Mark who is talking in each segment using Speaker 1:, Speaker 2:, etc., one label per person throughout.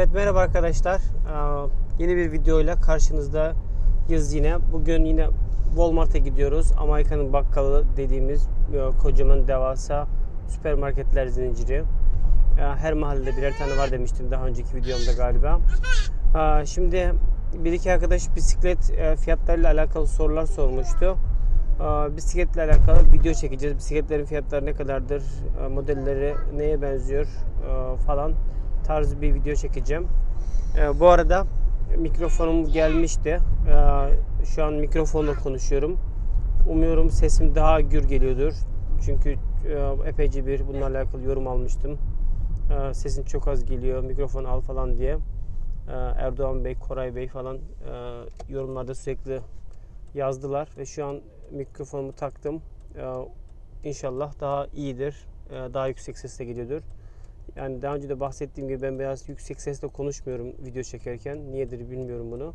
Speaker 1: Evet merhaba arkadaşlar. Ee, Yeni bir videoyla karşınızdayız yine. Bugün yine Walmart'a gidiyoruz. Amerika'nın bakkalı dediğimiz e, kocaman devasa süpermarketler zinciri. Ee, Her mahallede birer tane var demiştim daha önceki videomda galiba. Ee, Şimdi bir iki arkadaş bisiklet e, fiyatlarıyla alakalı sorular sormuştu. Ee, Bisikletle alakalı video çekeceğiz. Bisikletlerin fiyatları ne kadardır, e, modelleri neye benziyor e, falan tarzı bir video çekeceğim. Ee, Bu arada mikrofonum gelmişti. Ee, Şu an mikrofonla konuşuyorum. Umuyorum sesim daha gür geliyordur. Çünkü e, epeyce bir bununla alakalı yorum almıştım. Ee, Sesin çok az geliyor, mikrofon al falan diye. Ee, Erdoğan Bey, Koray Bey falan e, yorumlarda sürekli yazdılar ve şu an mikrofonumu taktım. Ee, İnşallah daha iyidir, ee, daha yüksek sesle geliyordur. Yani daha önce de bahsettiğim gibi ben biraz yüksek sesle konuşmuyorum video çekerken. Niyedir bilmiyorum bunu.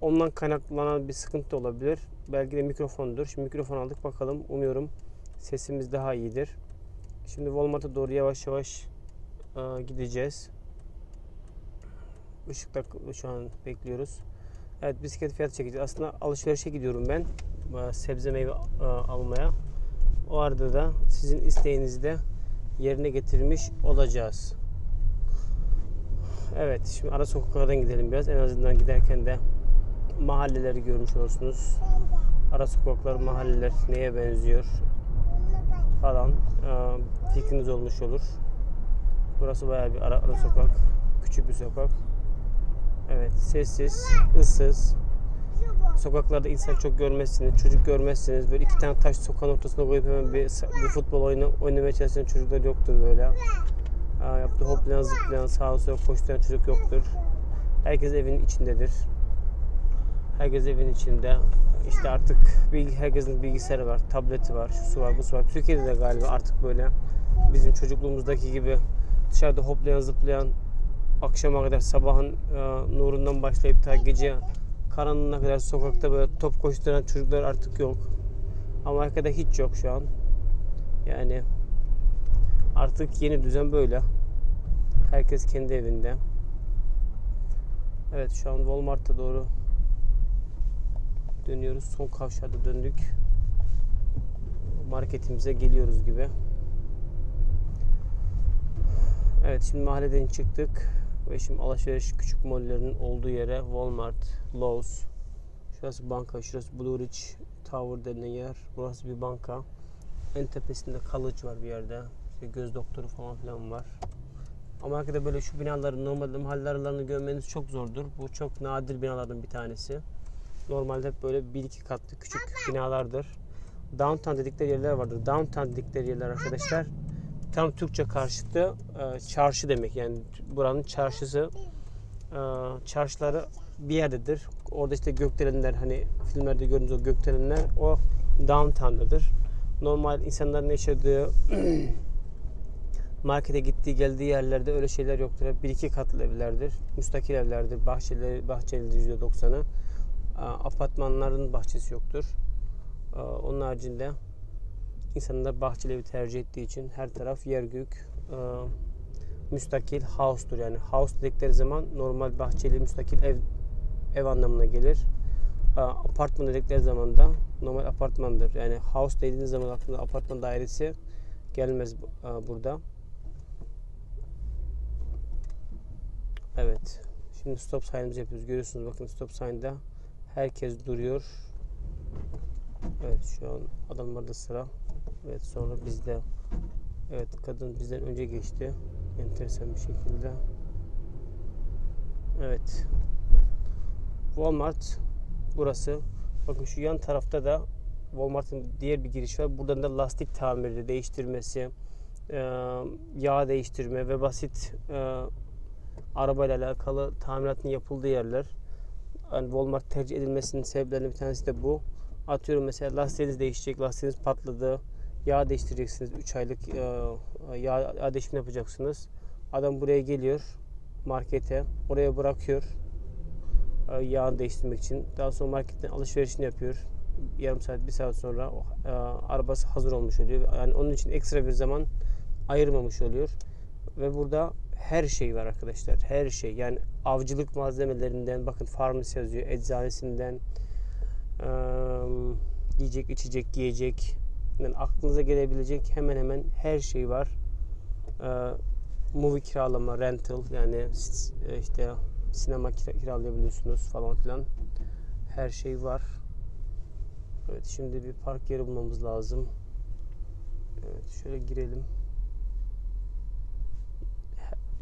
Speaker 1: Ondan kaynaklanan bir sıkıntı olabilir. Belki de mikrofondur. Şimdi mikrofon aldık bakalım. Umuyorum sesimiz daha iyidir. Şimdi Walmart'a doğru yavaş yavaş gideceğiz. Işıkta şu an bekliyoruz. Evet bisiklet fiyatı çekeceğiz. Aslında alışverişe gidiyorum ben. Sebze meyve almaya. O arada da sizin isteğinizi de yerine getirmiş olacağız. Evet, şimdi ara sokaklardan gidelim biraz. En azından giderken de mahalleleri görmüş olursunuz. Ara sokaklar, mahalleler neye benziyor falan e, fikriniz olmuş olur. Burası bayağı bir ara, ara sokak. Küçük bir sokak. Evet, sessiz, ıssız. Sokaklarda insan çok görmezsiniz, çocuk görmezsiniz. Böyle iki tane taş sokağın ortasına koyup hemen bir, bir futbol oyunu oynamaya çalışan çocuklar yoktur böyle. Aa, yaptığı hoplayan zıplayan sağa sola koşturan çocuk yoktur. Herkes evin içindedir. Herkes evin içinde. İşte artık bilgi, herkesin bilgisayarı var, tableti var, şusu var, busu var. Türkiye'de de galiba artık böyle bizim çocukluğumuzdaki gibi dışarıda hoplayan zıplayan akşama kadar sabahın e, nurundan başlayıp ta gece karanlığına kadar sokakta böyle top koşturan çocuklar artık yok. Amerika'da hiç yok şu an. Yani artık yeni düzen böyle. Herkes kendi evinde. Evet şu an Walmart'a doğru dönüyoruz. Son kavşada döndük. Marketimize geliyoruz gibi. Evet şimdi mahalleden çıktık ve şimdi alışveriş küçük mollerinin olduğu yere Walmart, Lowe's. Şurası banka, şurası Blue Ridge Tower denilen yer. Burası bir banka. En tepesinde college var bir yerde. İşte göz doktoru falan filan var. Amerika'da böyle şu binaların normalde mahalle aralarını görmeniz çok zordur. Bu çok nadir binalardan bir tanesi. Normalde hep böyle bir iki katlı küçük binalardır. Downtown dedikleri yerler vardır. Downtown dedikleri yerler arkadaşlar tam Türkçe karşıtı e, çarşı demek. Yani buranın çarşısı e, çarşıları bir yerdedir. Orada işte gökdelenler hani filmlerde gördüğünüz o gökdelenler o downtown'dadır. Normal insanların yaşadığı markete gittiği geldiği yerlerde öyle şeyler yoktur. Hep bir iki katlı evlerdir. Müstakil evlerdir. Bahçeleri, bahçelidir %90'ı. E, Apartmanların bahçesi yoktur. E, Onun haricinde insanlar bahçeli evi tercih ettiği için her taraf yer gök e, müstakil house'tur. Yani house dedikleri zaman normal bahçeli müstakil ev ev anlamına gelir. E, apartman dedikleri zaman da normal apartmandır. Yani house dediğiniz zaman aklına apartman dairesi gelmez e, burada. Evet. Şimdi stop sign'ımızı yapıyoruz. Görüyorsunuz bakın stop sign'da herkes duruyor. Evet şu an adamlarda sıra. Evet sonra bizde. Evet kadın bizden önce geçti. Enteresan bir şekilde. Evet. Walmart burası. Bakın şu yan tarafta da Walmart'ın diğer bir giriş var. Buradan da lastik tamiri, değiştirmesi, yağ değiştirme ve basit arabayla alakalı tamiratın yapıldığı yerler. Yani Walmart tercih edilmesinin sebeplerinden bir tanesi de bu. Atıyorum mesela lastiğiniz değişecek, lastiğiniz patladı. Yağ değiştireceksiniz. 3 aylık e, yağ, değişimi yapacaksınız. Adam buraya geliyor markete. Oraya bırakıyor e, yağ değiştirmek için. Daha sonra marketten alışverişini yapıyor. Yarım saat, bir saat sonra e, arabası hazır olmuş oluyor. Yani onun için ekstra bir zaman ayırmamış oluyor. Ve burada her şey var arkadaşlar. Her şey. Yani avcılık malzemelerinden bakın farmasi yazıyor. Eczanesinden eee, yiyecek, içecek, giyecek. Yani aklınıza gelebilecek hemen hemen her şey var. Eee movie kiralama, rental yani e, işte sinema kira- kiralayabiliyorsunuz falan filan. Her şey var. Evet şimdi bir park yeri bulmamız lazım. Evet şöyle girelim.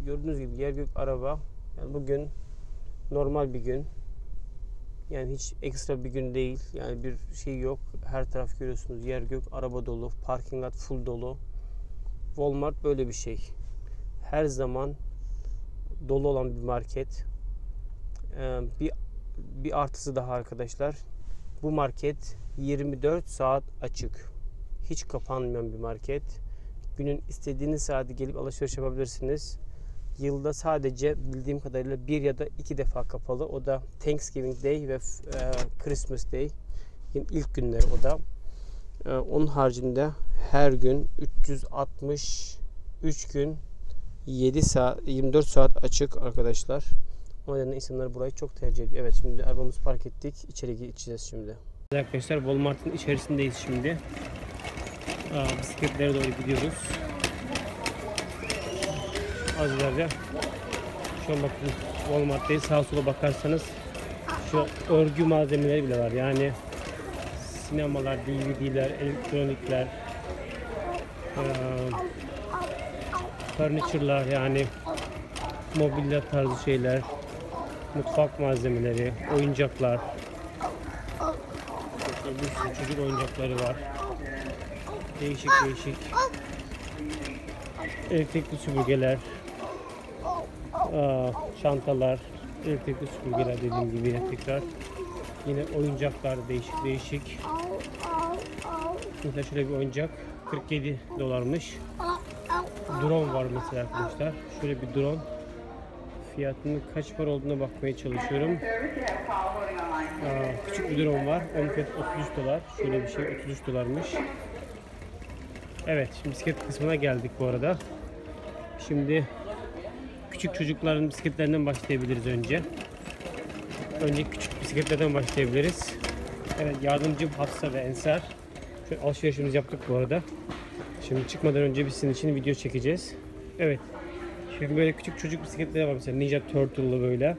Speaker 1: Gördüğünüz gibi yer gök araba. Yani bugün normal bir gün. Yani hiç ekstra bir gün değil. Yani bir şey yok. Her taraf görüyorsunuz yer gök araba dolu. Parking lot full dolu. Walmart böyle bir şey. Her zaman dolu olan bir market. Ee, bir bir artısı daha arkadaşlar. Bu market 24 saat açık. Hiç kapanmayan bir market. Günün istediğiniz saati gelip alışveriş yapabilirsiniz. Yılda sadece bildiğim kadarıyla bir ya da iki defa kapalı. O da Thanksgiving Day ve e, Christmas Day. Yine ilk günleri o da. E, onun haricinde her gün 363 gün 7 saat 24 saat açık arkadaşlar. O nedenle insanlar burayı çok tercih ediyor. Evet şimdi arabamızı park ettik. İçeri geçeceğiz şimdi. Arkadaşlar Walmart'ın içerisindeyiz şimdi. Aa, bisikletlere doğru gidiyoruz. İleride. Şu an bakın Walmart'tayız. Sağa sola bakarsanız şu örgü malzemeleri bile var. Yani sinemalar, DVD'ler, elektronikler, eee furniture'lar yani mobilya tarzı şeyler, mutfak malzemeleri, oyuncaklar. Bir sürü çocuk oyuncakları var. Değişik değişik. Elektrikli süpürgeler, çantalar, elektrikli süpürgeler dediğim gibi yine tekrar. Yine oyuncaklar değişik değişik. Mesela şöyle bir oyuncak 47 dolarmış. Drone var mesela arkadaşlar. Şöyle bir drone. Fiyatının kaç para olduğuna bakmaya çalışıyorum. Aa, küçük bir drone var. Onun fiyatı 33 dolar. Şöyle bir şey 33 dolarmış. Evet şimdi bisiklet kısmına geldik bu arada. Şimdi küçük çocukların bisikletlerinden başlayabiliriz önce. Önce küçük bisikletlerden başlayabiliriz. Evet yardımcım Hafsa ve Ensar. Şöyle alışverişimizi yaptık bu arada. Şimdi çıkmadan önce biz sizin için video çekeceğiz. Evet. Şimdi böyle küçük çocuk bisikletleri var mesela Ninja Turtle'lı böyle.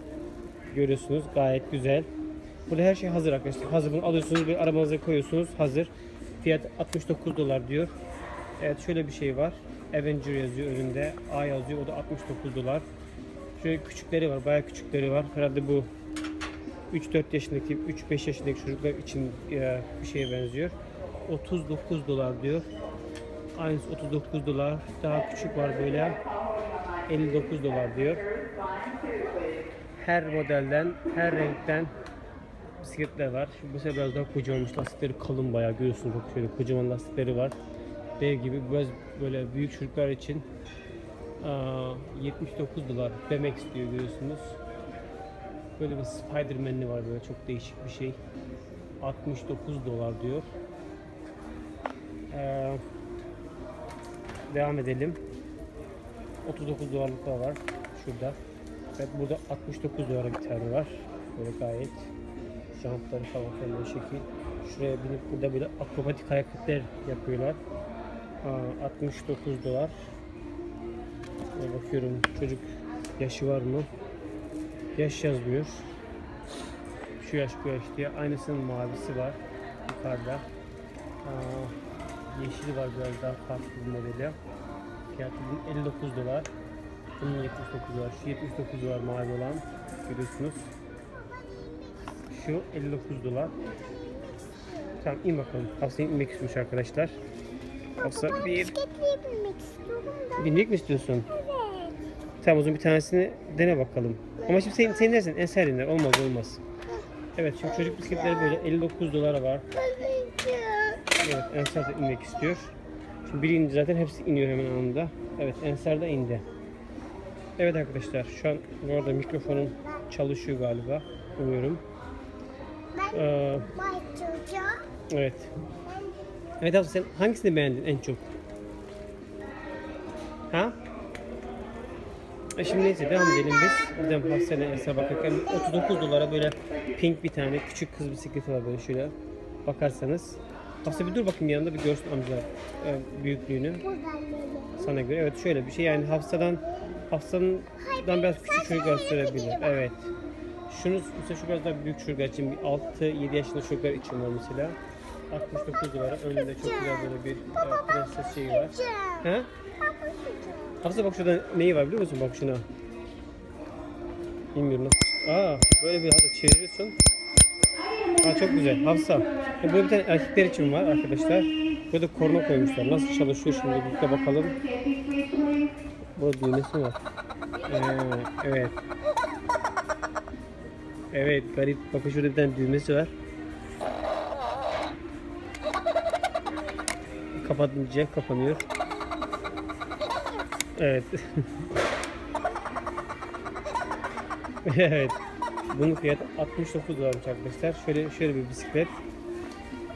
Speaker 1: Görüyorsunuz gayet güzel. Burada her şey hazır arkadaşlar. Hazır bunu alıyorsunuz bir arabanıza koyuyorsunuz hazır. Fiyat 69 dolar diyor. Evet şöyle bir şey var. Avenger yazıyor önünde. A yazıyor o da 69 dolar. Şöyle küçükleri var bayağı küçükleri var. Herhalde bu 3-4 yaşındaki 3-5 yaşındaki çocuklar için e, bir şeye benziyor. 39 dolar diyor. Aynısı 39 dolar. Daha küçük var böyle. 59 dolar diyor. Her modelden, her renkten bisikletler var. Bu sefer biraz daha kocamanmış. Lastikleri kalın bayağı görüyorsunuz. Bak şöyle kocaman lastikleri var. Dev gibi biraz böyle büyük çocuklar için aa, 79 dolar demek istiyor görüyorsunuz. Böyle bir Spider-Man'li var böyle çok değişik bir şey. 69 dolar diyor. Ee, devam edelim. 39 dolarlık da var şurada. Evet burada 69 dolara bir tane var. Böyle gayet jantları falan böyle şekil. Şuraya binip burada böyle akrobatik hareketler yapıyorlar. Aa, 69 dolar. Şöyle bakıyorum çocuk yaşı var mı? Yaş yazmıyor. Şu yaş bu yaş diye. Aynısının mavisi var yukarıda. Aa, yeşili var biraz daha farklı bir modeli. Fiyatı bunun 59 dolar. Bunun 79 dolar. Şu 79 dolar mavi olan görüyorsunuz. Şu 59 dolar. Tamam in bakalım. Hafsa inmek istiyormuş arkadaşlar. Hafsa bir
Speaker 2: Bisikletliğe binmek istiyorum da.
Speaker 1: binmek mi istiyorsun?
Speaker 2: Evet.
Speaker 1: Tamam o zaman bir tanesini dene bakalım. Ama şimdi sen, sen dersin en serinler. Olmaz olmaz. Evet şimdi çocuk bisikletleri böyle 59 dolara var. Evet Ensar da inmek istiyor. Şimdi biri indi zaten hepsi iniyor hemen anında. Evet Ensar da indi. Evet arkadaşlar şu an bu arada mikrofonum çalışıyor galiba. Umuyorum.
Speaker 2: Ben
Speaker 1: Ee, evet. Evet abi sen hangisini beğendin en çok? Ha? E Şimdi neyse devam edelim biz. De Hafsa'yla Esra bakarken 39 dolara böyle pink bir tane küçük kız bisikleti var böyle şöyle bakarsanız. Hafsa bir dur bakayım yanında bir görsün amcalar e, büyüklüğünü
Speaker 2: Buradan
Speaker 1: sana göre. Evet şöyle bir şey yani Hafsa'dan Hafsa'dan biraz küçük çocuklar sürebilir. Evet. Şunu mesela şu biraz daha büyük çocuklar için 6-7 yaşında çocuklar için var mesela. 69 dolara önünde çok güzel böyle bir e, prenses şeyi var. He?
Speaker 2: Baba.
Speaker 1: Hafsa bak şurada neyi var biliyor musun? Bak şuna. Bilmiyorum nasıl. Aa böyle bir hafta çeviriyorsun. Aa çok güzel. Hafsa. Burada bir tane erkekler için var arkadaşlar. Burada korna koymuşlar. Nasıl çalışıyor şimdi birlikte bakalım. Burada düğmesi var. Ee, evet. Evet garip. Bakın şurada bir tane düğmesi var. Kapatınca kapanıyor. Evet. evet. Bunun fiyatı 69 dolarmış arkadaşlar. Şöyle şöyle bir bisiklet.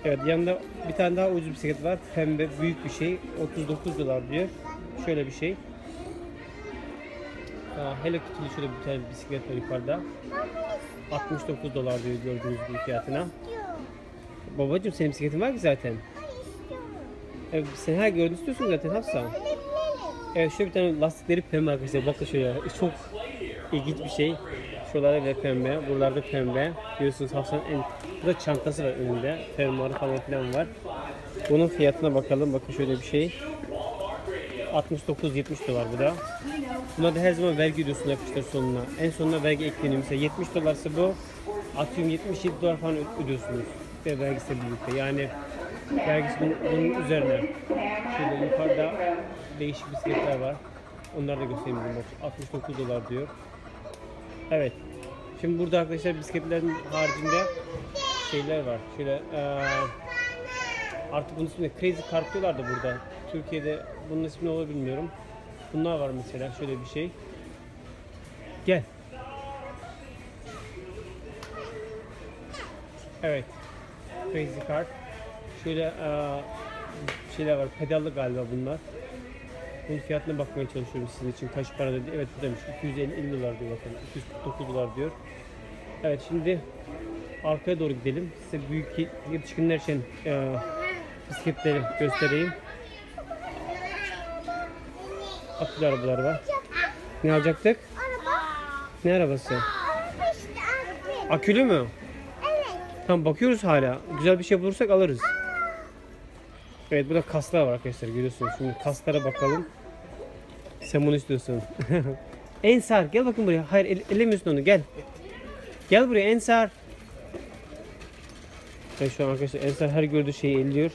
Speaker 1: Evet yanında bir tane daha ucuz bisiklet var. Pembe büyük bir şey. 39 dolar diyor. Şöyle bir şey. Aa, Hello Kitty'li şöyle bir tane bisiklet var yukarıda. 69 dolar diyor gördüğünüz gibi fiyatına. Babacım senin bisikletin var ki zaten. Evet, sen her gördüğünü istiyorsun zaten Hafsa. Evet şöyle bir tane lastikleri pembe arkadaşlar. Bakın şöyle çok ilginç bir şey. Şuralarda bile pembe, buralarda pembe. Görüyorsunuz Hafsa'nın en... Burada çantası var önünde. Fermuarı falan filan var. Bunun fiyatına bakalım. Bakın şöyle bir şey. 69-70 dolar bu da. Buna da her zaman vergi ödüyorsun yapıştır sonuna. En sonuna vergi ekleniyor. Mesela 70 dolarsa bu atıyorum 77 dolar falan ödüyorsunuz. Ve vergisiyle birlikte. Yani vergisi bunun, üzerine. Şöyle yukarıda değişik bisikletler var. Onları da göstereyim. Bak, 69 dolar diyor. Evet. Şimdi burada arkadaşlar bisikletlerin haricinde şeyler var. Şöyle eee artık bunun ismini Crazy Kart diyorlar da burada. Türkiye'de bunun ismi ne bilmiyorum. Bunlar var mesela şöyle bir şey. Gel. Evet. Crazy Kart. Şöyle eee, şeyler var. Pedallı galiba bunlar. Bunun fiyatına bakmaya çalışıyorum sizin için. Kaç para dedi? Evet bu demiş. 250 dolar diyor bakın. 249 dolar diyor. Evet şimdi arkaya doğru gidelim. Size büyük yetişkinler için eee bisikletleri göstereyim. Akülü arabalar var. Ne alacaktık?
Speaker 2: Araba.
Speaker 1: Ne arabası?
Speaker 2: Araba işte.
Speaker 1: Akülü mü?
Speaker 2: Evet.
Speaker 1: Tamam bakıyoruz hala. Güzel bir şey bulursak alırız. Evet burada kaslar var arkadaşlar görüyorsunuz. Şimdi kaslara bakalım. Sen bunu istiyorsun. Ensar gel bakın buraya. Hayır el, ellemiyorsun onu gel. Gel buraya Ensar. Evet şu an arkadaşlar Ensar her gördüğü şeyi elliyor.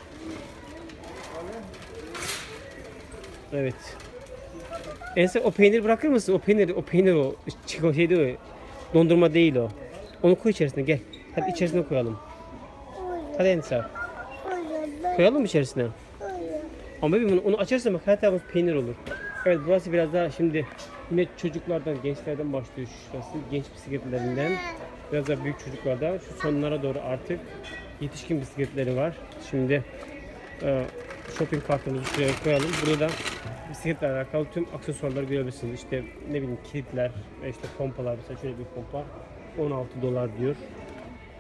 Speaker 1: Evet. Ensar o peynir bırakır mısın? O peynir, o peynir o. Çiko şey değil o. Dondurma değil o. Onu koy içerisine gel. Hadi içerisine koyalım. Hadi Ensar. Koyalım mı içerisine? Ama bebeğim onu, açarsan bak her tarafımız peynir olur. Evet burası biraz daha şimdi yine çocuklardan, gençlerden başlıyor şurası. Genç bisikletlerinden. Biraz daha büyük çocuklardan. Şu sonlara doğru artık yetişkin bisikletleri var. Şimdi e, shopping kartımızı şuraya koyalım. Burada da bisikletle alakalı tüm aksesuarları görebilirsiniz. İşte ne bileyim kilitler, ve işte pompalar. Mesela şöyle bir pompa 16 dolar diyor.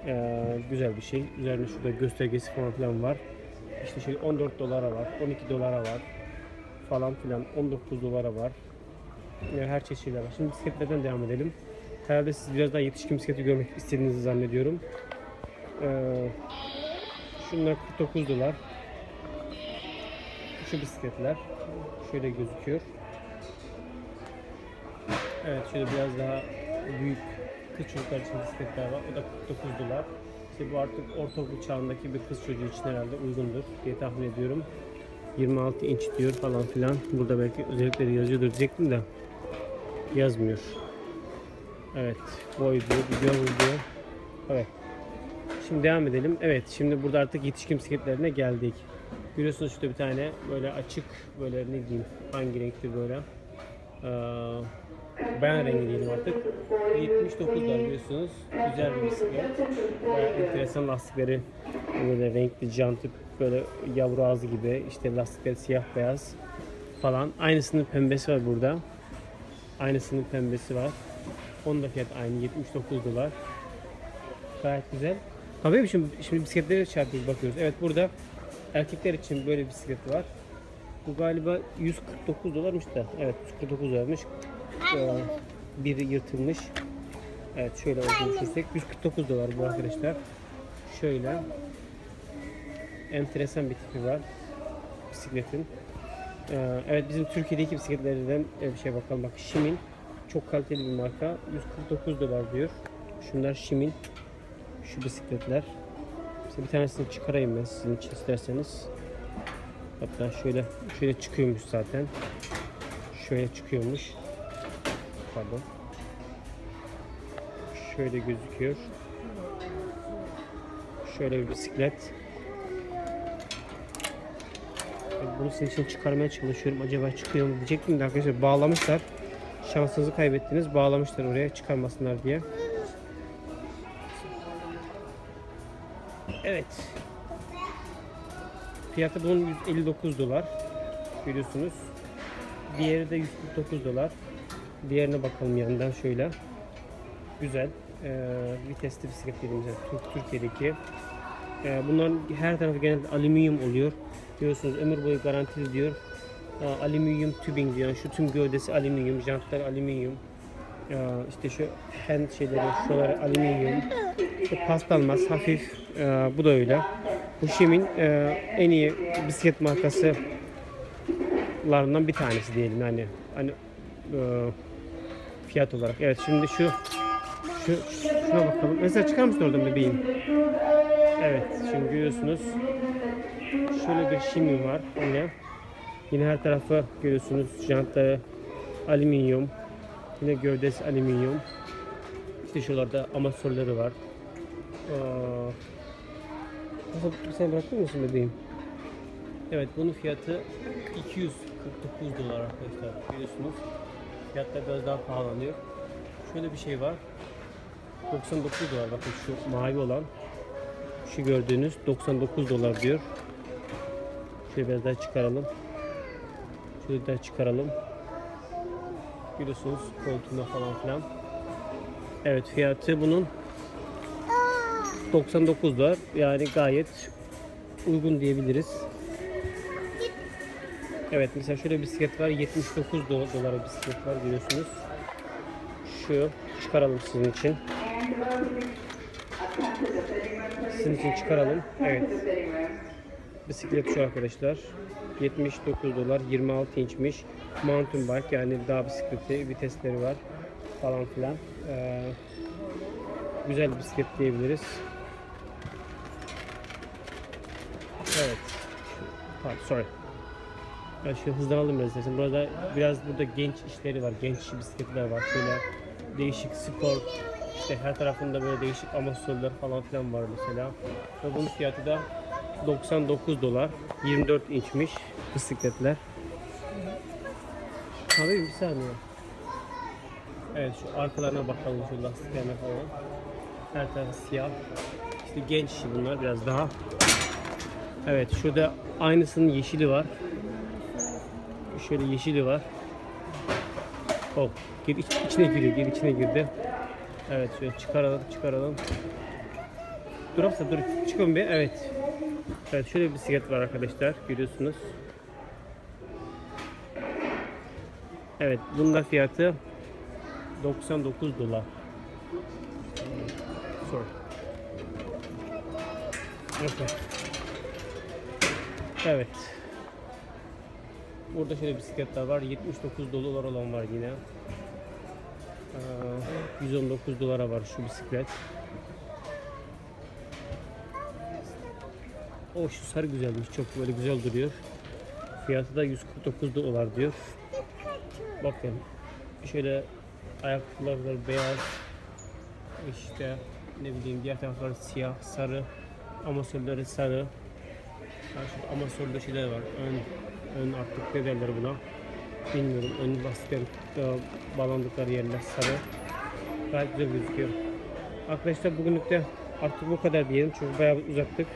Speaker 1: E, güzel bir şey. Üzerinde şurada göstergesi falan filan var. İşte şey 14 dolara var, 12 dolara var falan filan 19 dolara var. Yani her çeşit şeyler var. Şimdi bisikletlerden devam edelim. Herhalde siz biraz daha yetişkin bisikleti görmek istediğinizi zannediyorum. Ee, şunlar 49 dolar. Şu bisikletler şöyle gözüküyor. Evet şöyle biraz daha büyük çocuklar için bisikletler var. O da 49 dolar. İşte bu artık ortaokul çağındaki bir kız çocuğu için herhalde uygundur diye tahmin ediyorum. 26 inç diyor falan filan. Burada belki özellikleri yazıyordur diyecektim de yazmıyor. Evet, boy diyor, video diyor. Evet. Şimdi devam edelim. Evet, şimdi burada artık yetişkin bisikletlerine geldik. Görüyorsunuz şurada bir tane böyle açık, böyle ne diyeyim, hangi renktir böyle. Ee, bayan rengi diyelim artık. 79 dolar biliyorsunuz. Güzel bir bisiklet. Bayağı enteresan lastikleri. Böyle renkli jantı böyle yavru ağzı gibi. İşte lastikleri siyah beyaz falan. Aynısının pembesi var burada. Aynısının pembesi var. Onun da fiyat aynı 79 dolar. Gayet güzel. Tabii şimdi, şimdi bisikletlere çarpıyoruz bakıyoruz. Evet burada erkekler için böyle bisiklet var. Bu galiba 149 dolarmış da. Evet 149 dolarmış. Ee, biri yırtılmış. Evet şöyle olduğunu düşünürsek 149 dolar bu arkadaşlar. Şöyle enteresan bir tipi var bisikletin. Ee, evet bizim Türkiye'deki bisikletlerden e, bir şey bakalım. Bak Şimin çok kaliteli bir marka. 149 dolar diyor. Şunlar Şimin. Şu bisikletler. Mesela bir tanesini çıkarayım ben sizin için isterseniz. Hatta şöyle şöyle çıkıyormuş zaten. Şöyle çıkıyormuş. Pardon. Şöyle gözüküyor. Şöyle bir bisiklet. Bunu sizin için çıkarmaya çalışıyorum. Acaba çıkıyor mu diyecektim de arkadaşlar bağlamışlar. Şansınızı kaybettiniz. Bağlamışlar oraya çıkarmasınlar diye. Evet. Fiyatı bunun 159 dolar. Görüyorsunuz. Diğeri de 149 dolar. Diğerine bakalım yandan şöyle. Güzel. Ee, vitesli bisiklet dediğimiz Türkiye'deki. Ee, bunların her tarafı genelde alüminyum oluyor. Biliyorsunuz ömür boyu garantili diyor. Aa, alüminyum tübing diyor. Yani şu tüm gövdesi alüminyum, jantlar alüminyum. Ee, işte şu hand şeyleri, şuraları alüminyum. İşte paslanmaz, hafif. Ee, bu da öyle. Bu Şim'in e, en iyi bisiklet markasılarından bir tanesi diyelim yani. Hani e, fiyat olarak. Evet şimdi şu şu şuna bakalım. Mesela çıkar mısın oradan bebeğim? Evet şimdi görüyorsunuz. Şöyle bir Şim'in var yine. Yine her tarafı görüyorsunuz. Jantları alüminyum. Yine gövdesi alüminyum. İşte şuralarda amatörleri var. Nasıl sen bırakır mısın bebeğim? Evet bunun fiyatı 249 dolar arkadaşlar. Biliyorsunuz fiyatlar biraz daha pahalanıyor. Şöyle bir şey var. 99 dolar bakın şu mavi olan. Şu gördüğünüz 99 dolar diyor. Şöyle biraz daha çıkaralım. Şöyle daha çıkaralım. Biliyorsunuz koltuğunda falan filan. Evet fiyatı bunun 99 dolar. Yani gayet uygun diyebiliriz. Evet mesela şöyle bisiklet var. 79 do- dolara bisiklet var görüyorsunuz. Şu çıkaralım sizin için. Sizin için çıkaralım. Evet. Bisiklet şu arkadaşlar. 79 dolar 26 inçmiş. Mountain bike yani dağ bisikleti vitesleri var falan filan. Ee, güzel bisiklet diyebiliriz. Evet. Sorry. Ben şöyle hızlanalım biraz istersen. Burada biraz burada genç işleri var. Genç bisikletler var. Şöyle değişik spor işte her tarafında böyle değişik amatörler falan filan var mesela. Ve bunun fiyatı da 99 dolar. 24 inçmiş bisikletler. Abi bir saniye. Evet şu arkalarına bakalım şu lastiklerine falan. Her tarafı siyah. İşte genç işi bunlar biraz daha. Evet şurada aynısının yeşili var. Şöyle yeşili var. Oh, gir, iç- içine giriyor, gir içine girdi. Evet şöyle çıkaralım, çıkaralım. Dur hafsa dur, çıkın bir. Evet. Evet şöyle bir bisiklet var arkadaşlar, görüyorsunuz. Evet, bunun da fiyatı 99 dolar. Sorry. Okay. Evet. Burada şöyle bisikletler var. 79 dolar olan var yine. Aa, 119 dolara var şu bisiklet. O şu sarı güzelmiş. Çok böyle güzel duruyor. Fiyatı da 149 dolar diyor. Bakın. Şöyle ayakkabılar var beyaz. İşte ne bileyim diğer taraflar siyah, sarı. Amasörleri sarı. Karşıda amasörde şeyler var. Ön, ön artık ne derler buna? Bilmiyorum. Ön lastikler e, bağlandıkları yerler sarı. Gayet güzel gözüküyor. Arkadaşlar bugünlük de artık bu kadar diyelim. Çünkü bayağı uzattık.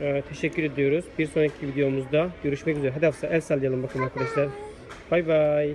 Speaker 1: Ee, teşekkür ediyoruz. Bir sonraki videomuzda görüşmek üzere. Hadi Hafsa el sallayalım bakın arkadaşlar. Bay bay.